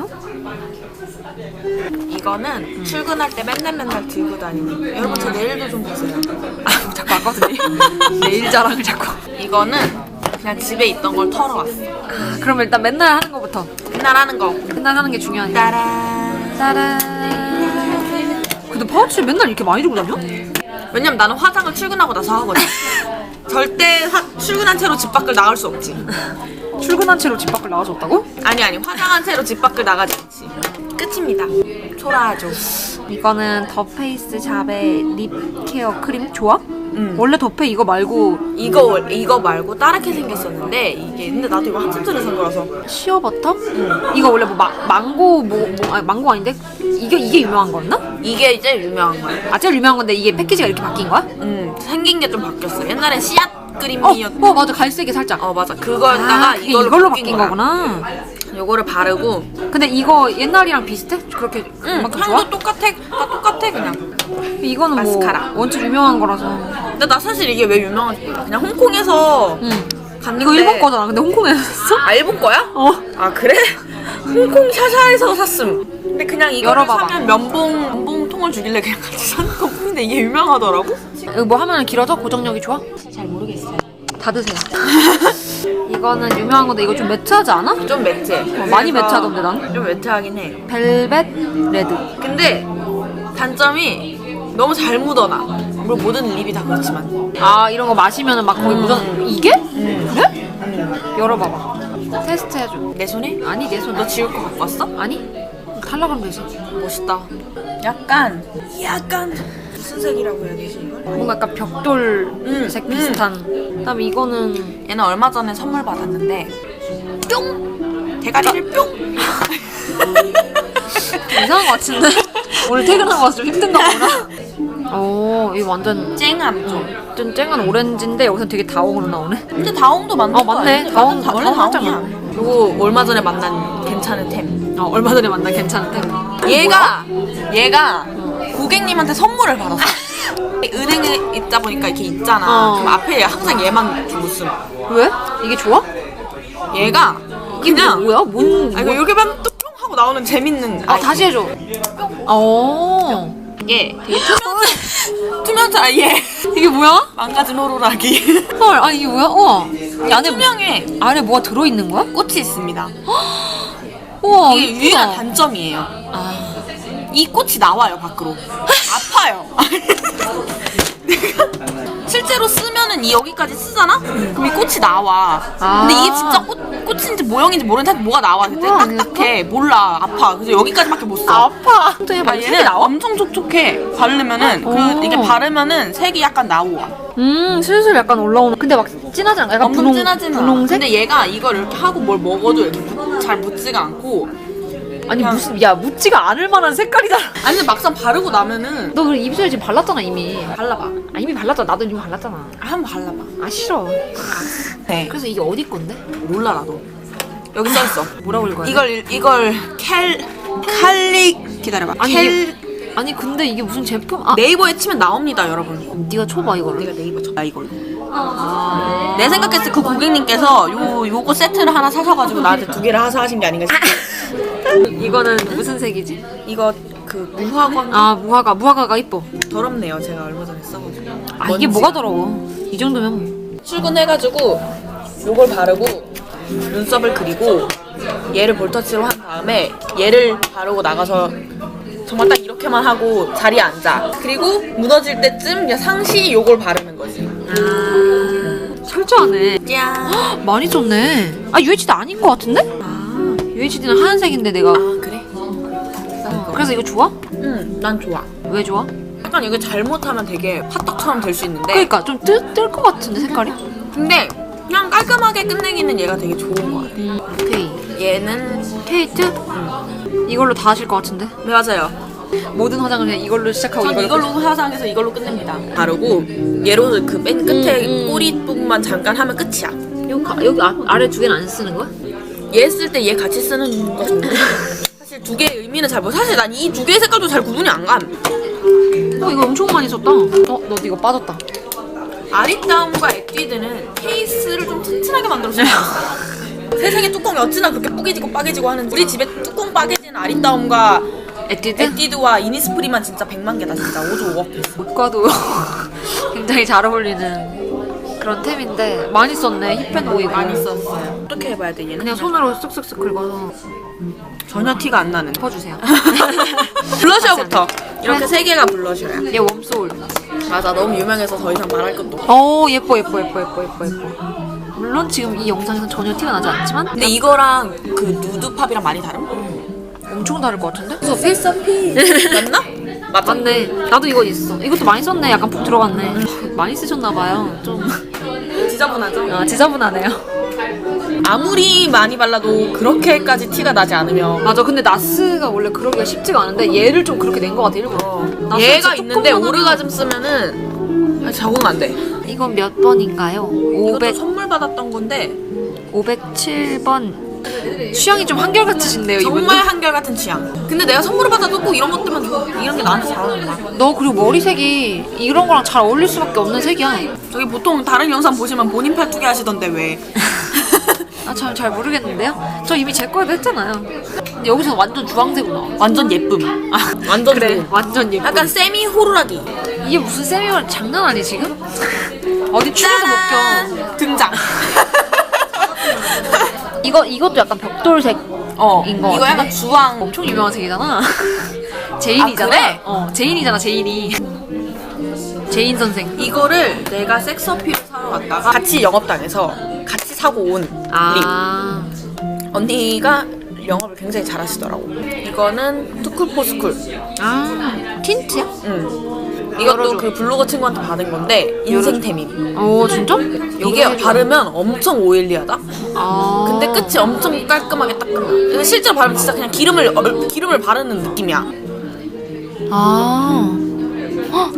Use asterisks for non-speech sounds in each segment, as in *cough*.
보세요. 이거는 출근할 때 맨날 맨날 들고 다니는 여러분 제 내일도 좀 보세요 아, 자꾸 아까부터 내일, *laughs* 내일 자랑을 자꾸. 이거는 그냥 집에 있던 걸 털어왔어 아, 그럼 일단 맨날 하는 거부터. 맨날 하는 거 맨날 하는 게 중요하니까. 따란 짜란. 근데 파우치 맨날 이렇게 많이 들고 다녀? 왜냐면 나는 화장을 출근하고 나서 하거든 *laughs* 절대 화- 출근한 채로 집 밖을 나갈 수 없지 *laughs* 출근한 채로 집 밖을 나가줬다고? 아니 아니 화장한 채로 집 밖을 나가지 않지 끝입니다 초라하죠 이거는 더 페이스 샵의 립 케어 크림 좋아? 응. 원래 더페 이거 말고 이거 이거 말고 다르게 생겼었는데 이게 근데 나도 이거 한참 전에 산 거라서 시어 버터? 이거 원래 뭐 마, 망고 뭐, 뭐 아니 망고 아닌데 이게 이게 유명한 거였나? 이게 이제 유명한 거야 아 제일 유명한 건데 이게 패키지가 이렇게 바뀐 거야? 음 생긴 게 좀 바뀌었어 옛날엔 씨앗 어, 그림이었 어 맞아 갈색이 살짝. 어 맞아 그거였다가 아, 이걸로, 이걸로 바뀐, 바뀐 거야. 거구나. 요거를 바르고 근데 이거 옛날이랑 비슷해? 그렇게 응 향도 좋아? 똑같아 다 똑같아 그냥 이거는 마스카라. 뭐 원체 유명한 거라서. 근데 나 사실 이게 왜 유명한지 몰라 그냥 홍콩에서 응. 갔는데 이거 일본 거잖아. 근데 홍콩에서 샀어? 아 일본 거야? 어. 아 그래? 홍콩 샤샤에서 샀음 근데 그냥 이거를 열어봐봐. 사면 면봉 면봉 통을 주길래 그냥 같이 산 거뿐인데 이게 유명하더라고? 이거 뭐 하면 길어져? 고정력이 좋아? 잘 모르겠어요 다 드세요. *laughs* 이거는 유명한 건데 이거 좀 매트하지 않아? 좀 매트해 어, 많이 매트하던데 난. 좀 매트하긴 해 벨벳 레드. 근데 단점이 너무 잘 묻어나 물론 모든 립이 다 그렇지만 아 이런 거 마시면은 막 거의 묻어. 이게? 음. 그래? 열어봐봐. 테스트 해줘. 내 손에? 아니 내 손. 너 지울 거 갖고 왔어? 아니? 탈락하면 되지. 멋있다 약간 약간 무슨 색이라고 해야 되지 이걸? 뭔가 약간 벽돌색 음, 비슷한. 그다음 에 이거는 얘는 얼마 전에 선물 받았는데 뿅! 대가리를 뿅! 이상한 거 같은데? 오늘 퇴근하고 와서 좀 힘든가 보구나. 오, *laughs* 이거 완전 쨍함 좀 좀 쨍한 오렌지인데 여기서 되게 다홍으로 나오네. 근데 다홍도 맞는 어, 맞네. 다홍, 다- 원래 다홍 살짝 다홍이야 맞네. 이거 얼마 전에 만난 괜찮은 템 어, 얼마 전에 만난 괜찮은데. 얘가 얘가 고객님한테 선물을 받았어 *laughs* 은행에 있다 보니까 이렇게 있잖아 어. 그럼 앞에 항상 얘만 쓴 왜? 이게 좋아? 얘가 이게 그냥 뭐야? 뭔? 아 이거 이렇게 하면 뿅 하고 나오는 재밌는 아, 다시 해줘. 어. 이게 되게 투명한 투명한 아얘 이게 뭐야? 망가진 호루라기 헐, 아니 이게 뭐야? 우와. 이 안에 투명해 안에 뭐가 들어 있는 거야? 꽃이 있습니다 *gasps* 우와, 이게 이쁘다. 유일한 단점이에요 아, 이 꽃이 나와요 밖으로 아파요 내가 실제로 쓰면은 이 여기까지 쓰잖아? 그럼 이 꽃이 나와 아. 근데 이게 진짜 꽃, 꽃인지 모형인지 모르는데 뭐가 나와 근데 우와, 딱딱해 몰라 아파 그래서 여기까지밖에 못써 아파. 아, 이게 얘는 나와? 엄청 촉촉해 바르면은 오. 그 이게 바르면은 색이 약간 나와 음, 슬슬 약간 올라오는. 근데 막 진하지 않아? 약간 엄청 분홍, 진하지는 않아. 분홍색? 근데 얘가 이걸 이렇게 하고 뭘 먹어도 이렇게 묻- 잘 묻지가 않고 아니 그냥- 무슨 야 묻지가 않을 만한 색깔이잖아. 아니 근데 막상 바르고 나면은 너 그래 입술에 지금 발랐잖아 이미. 발라봐 아 이미 발랐잖아. 나도 이미 발랐잖아. 아, 한번 발라봐 아 싫어. 네 그래서 이게 어디 건데? 몰라 나도 여기 써있어 뭐라고 읽어야 돼? 이걸 이걸 캘 칼리 기다려봐 아니, 캘 아니 근데 이게 무슨 제품? 아 네이버에 치면 나옵니다 여러분 네가 쳐봐 이거를. 내가 네이버 쳤다 이걸로 내 생각했을 때 그 고객님께서 요 요거 세트를 하나 사셔가지고 나한테 두 개를 하사 하신 게 아닌가 싶어 이거는 무슨 색이지? 이거 그 무화과 아 무화과 무화과가 이뻐. 더럽네요 제가 얼마 전에 써가지고 아 이게 뭐가 더러워? 이 정도면 뭐. 출근해가지고 요걸 바르고 눈썹을 그리고 얘를 볼터치로 한 다음에 얘를 바르고 나가서 정말 딱 이렇게만 하고 자리에 앉아 그리고 무너질 때쯤 그냥 상시 요걸 바르는 거지 아 철저하네. 짠 *gasps* 많이 썼네. 아 UHD 아닌 것 같은데? 아 UHD는 하얀색인데 내가. 아 그래? 그래서 이거 좋아? 응 난 좋아 왜 좋아? 약간 이거 잘못하면 되게 화떡처럼 될 수 있는데 그러니까 좀 뜰 것 같은데 색깔이? 근데 그냥 깔끔하게 끝내기는 얘가 되게 좋은 것 같아 음 오케이. 얘는 케이트? 이걸로 다 하실 것 같은데? 네 맞아요 모든 화장을 그냥 이걸로 시작하고 전 이걸로 화장해서 이걸로 끝냅니다. 바르고 얘로 그맨 끝에 음, 음. 꼬리 부분만 잠깐 하면 끝이야. 여기, 가- 여기 아, 아래 두 개는 안 쓰는 거야? 얘 쓸 때 얘 같이 쓰는 거. *laughs* 사실 두 개 의 의미는 잘 모르. 사실 난 이 두 개의 색깔도 잘 구분이 안 감. 어 이거 엄청 많이 썼다. 어 너도 이거 빠졌다. 아리따움과 에뛰드는 케이스를 좀 튼튼하게 만들어서 *laughs* 세상에 뚜껑이 어찌나 그렇게 뿌개지고 빠개지고 하는지 우리 집에 뚜껑 빠개진 아리따움과 에뛰드? 에뛰드와 이니스프리만 진짜 100만 개다 진짜 5조 5억 옷과도 굉장히 잘 어울리는 그런 템인데 많이 썼네. 힙팬 보이고 많이 썼어요. 어떻게 해봐야 돼 얘는? 그냥 손으로 쓱쓱쓱 긁어서. 전혀 티가 안 나는. 퍼주세요. *laughs* 블러셔부터. 이렇게 세 개가 블러셔야. 얘 웜소울. 맞아 너무 유명해서 더 이상 말할 것도 없어. 어 예뻐 예뻐 예뻐 예뻐 예뻐 예뻐. 물론 지금 이 영상에서 전혀 티가 나지 않지만 근데 이거랑 그 누드팝이랑 많이 다른? 엄청 다를 것 같은데? 그래서 필서피 맞나? *laughs* 맞아 맞네. 나도 이거 있어. 이것도 많이 썼네. 약간 푹 들어갔네. 많이 쓰셨나봐요. 좀 *laughs* 지저분하죠? 아, 지저분하네요. 아무리 많이 발라도 그렇게까지 티가 나지 않으면. 맞아. 근데 나스가 원래 그러기가 쉽지가 않은데 얘를 좀 그렇게 낸 것 같아 일부러. 나스 얘가 진짜 있는데 조금만 오르가즘 쓰면은 아, 적응 안 돼. 하면- 이건 몇 번인가요? 이것도 500, 선물 받았던 건데. 507번 취향이 좀 한결같으신데요 이분도? 정말 한결같은 취향. 근데 내가 선물을 받아도 꼭 이런 것들만 줘. 이런 게 나한테 잘 어울린다. 너 그리고 머리색이 이런 거랑 잘 어울릴 수밖에 없는 색이야 저기 보통 다른 영상 보시면 본인 팔뚝이 하시던데 왜? *laughs* 아참잘 모르겠는데요? 저 이미 제 거에도 했잖아요 근데 여기서 완전 주황색으로 나와 완전 예쁨. 아, *laughs* 완전 그래. 완전 예뻐 약간 세미 호루라기. 이게 무슨 세미월 장난 아니 지금? 어디 추려도 못 껴 등장. *laughs* 이거 이것도 약간 벽돌색 어. 인거 이거? 약간 주황. 엄청 유명한 색이잖아. *laughs* 제인이잖아. 아, 그래? 어, 제인이잖아, 제인이. 제인 선생. 이거를 내가 섹스어피를 사러 갔다가 같이 영업당해서 같이 사고 온 립. 아, 언니가 영업을 굉장히 잘하시더라고. 이거는 투쿨포스쿨. 아, 틴트야? 응. 이것도 그 블로거 친구한테 받은 건데 인생템임. 오, 진짜? 이게 바르면 엄청 오일리하다. 아, 근데 끝이 엄청 깔끔하게 따끔해. 근데 실제로 바르면 진짜 그냥 기름을 얼- 기름을 바르는 느낌이야. 아, 헉,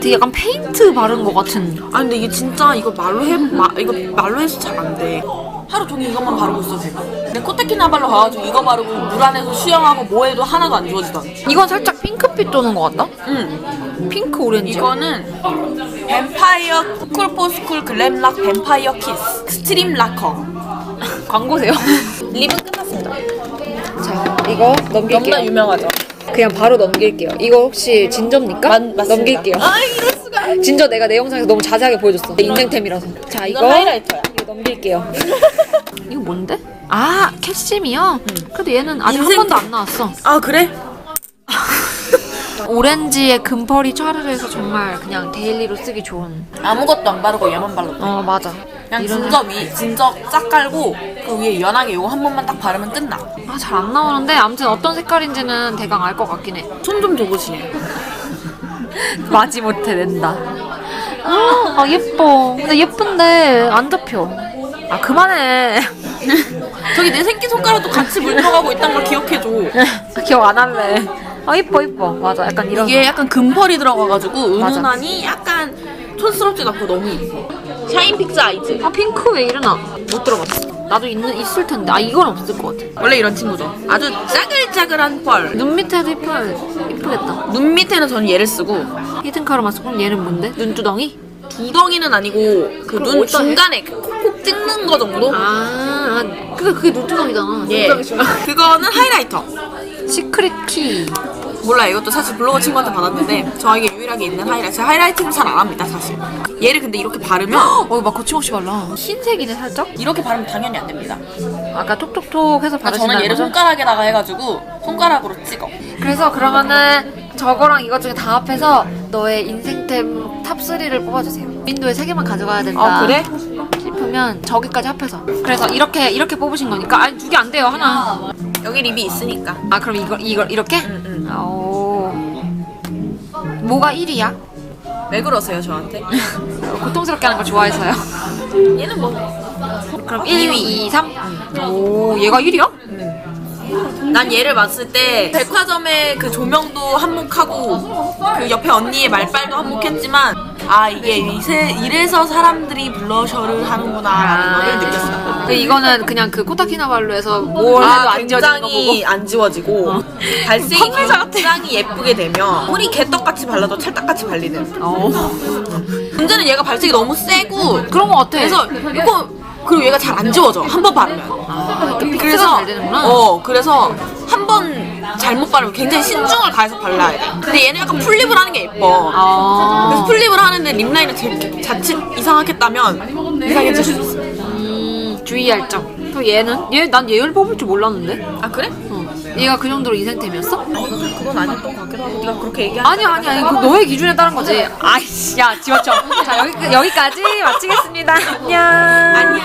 되게 약간 페인트 바른 것 같은. 아 근데 이게 진짜 이거 말로 해 마, 이거 말로 해서 잘 안 돼. 하루 종일 이것만 바르고 있어 제가. 근데 코타키나발로 가가지고 이거 바르고 물 안에서 수영하고 뭐해도 하나도 안 지워지던. 이건 살짝 핑크빛 도는 것 같다? 응. 핑크 오렌지. 이거는 뱀파이어 쿨포스쿨 글램락 뱀파이어 키스 스트림 라커. *laughs* 광고세요? *laughs* 립은 끝났습니다. 자, 이거 넘길게요. 너무나 유명하죠. 그냥 바로 넘길게요. 이거 혹시 진저입니까? 맞- 맞습니다. 넘길게요. 아 수가. 진저 내가 내 영상에서 너무 자세하게 보여줬어. 내 인생템이라서. 자, 이거 이건 하이라이터야. 이거 넘길게요. *laughs* 이거 뭔데? 아, 캐시미요? 그래도 얘는 아직 한 인생 번도 안 나왔어. 아 그래? *laughs* 오렌지에 금펄이 촤르르해서 정말 그냥 데일리로 쓰기 좋은. 아무것도 안 바르고 얘만 발랐다. 어, 맞아. 그냥 이런- 진저 위 진저 쫙 깔고 그 위에 연하게 요거 한 번만 딱 바르면 끝나. 아, 잘 안 나오는데 아무튼 어떤 색깔인지는 대강 알 것 같긴 해. 손 좀 줘보시네. 마지 못해 낸다. 아, 예뻐. 근데 예쁜데 안 잡혀. 아, 그만해. *laughs* 저기 내 새끼 손가락도 같이 물 들어가고 있다는 걸 기억해줘. 기억 안 할래. 아, 예뻐, 예뻐. 맞아. 약간 이런. 이게 약간 금펄이 들어가가지고 맞아. 은은하니 약간 촌스럽지도 않고 너무 예뻐. 샤인 픽스 아이즈. 아 핑크 왜 이러나 못 들어봤어 나도 있는 있을 텐데. 아 이건 없을 것 같아. 원래 이런 친구죠. 아주 짜글짜글한 펄. 눈 밑에도 이뻐 이쁘겠다. 눈 밑에는 저는 얘를 쓰고. 히든 카르마스 그럼 얘는 뭔데? 눈두덩이? 두덩이는 아니고 그 그럼 눈 어떤- 중간에 그 콕콕 찍는 거 정도? 아, 아 그게 그게 눈두덩이잖아. 예. 그거는 하이라이터. 시크릿 키. 몰라 이것도 사실 블로거 친구한테 받았는데 저에게 유일하게 있는 하이라이트. 제가 하이라이팅을 잘안 합니다 사실. 얘를 근데 이렇게 바르면 어, 막 거침없이 발라 흰색이네 살짝 이렇게 바르면 당연히 안 됩니다. 아까 톡톡톡 해서 그러니까 바르신다는 저는 얘를 거죠? 손가락에다가 해가지고 손가락으로 찍어. 그래서 그러면은 저거랑 이것 중에 다 합해서 너의 인생템 탑3를 뽑아주세요 윈도에 3개만 가져가야 된다 아 그래? 싶으면 저기까지 합해서 그래서 이렇게 이렇게 뽑으신 거니까 아니 두 개 안 돼요 하나 여기 립이 있으니까. 아 그럼 이거 이거 이렇게? 응, 응. 오 뭐가 1위야? 왜 그러세요 저한테? *laughs* 고통스럽게 하는 걸 좋아해서요. 얘는 뭐? 그럼 1위, 2, 3? 오 얘가 1위야? 난 얘를 봤을 때 백화점의 그 조명도 한몫하고 그 옆에 언니의 말빨도 한몫했지만 아 이게 이세, 이래서 사람들이 블러셔를 하는구나라는 거를 느꼈어. 그 이거는 그냥 그 코타키나발루에서 뭘 해도 아, 안 지워지는 거 보고 굉장히 안 지워지고 발색이 판매자 같아. 굉장히 예쁘게 되면 우리 개떡같이 발라도 찰떡같이 발리는 어. 문제는 얘가 발색이 너무 세고 그런 거 같아. 그래서 이거 그리고 얘가 잘 안 지워져 한 번 바르면 아, 또 픽스가 그래서 잘 되는구나. 어 그래서 잘못 바르면 굉장히 신중을 가해서 발라야 돼 근데 얘는 약간 풀립을 하는 게 예뻐 아. 그래서 플립을 하는데 립 라인을 제- 자칫 이상하겠다면 이상해질 수 있어 음, 주의할 점. 또 얘는? 얘, 난 얘를 뽑을 줄 몰랐는데? 아 그래? 어. 얘가 그 정도로 인생템이었어? 그건 아니었던 것 같기도 하고 네가 그렇게 얘기하니까 아니, 아니, 아니. 그 너의 기준에 따른 거지. 아이씨, 야, 지웠죠. 자, 여기, 여기까지 마치겠습니다. 안녕. 안녕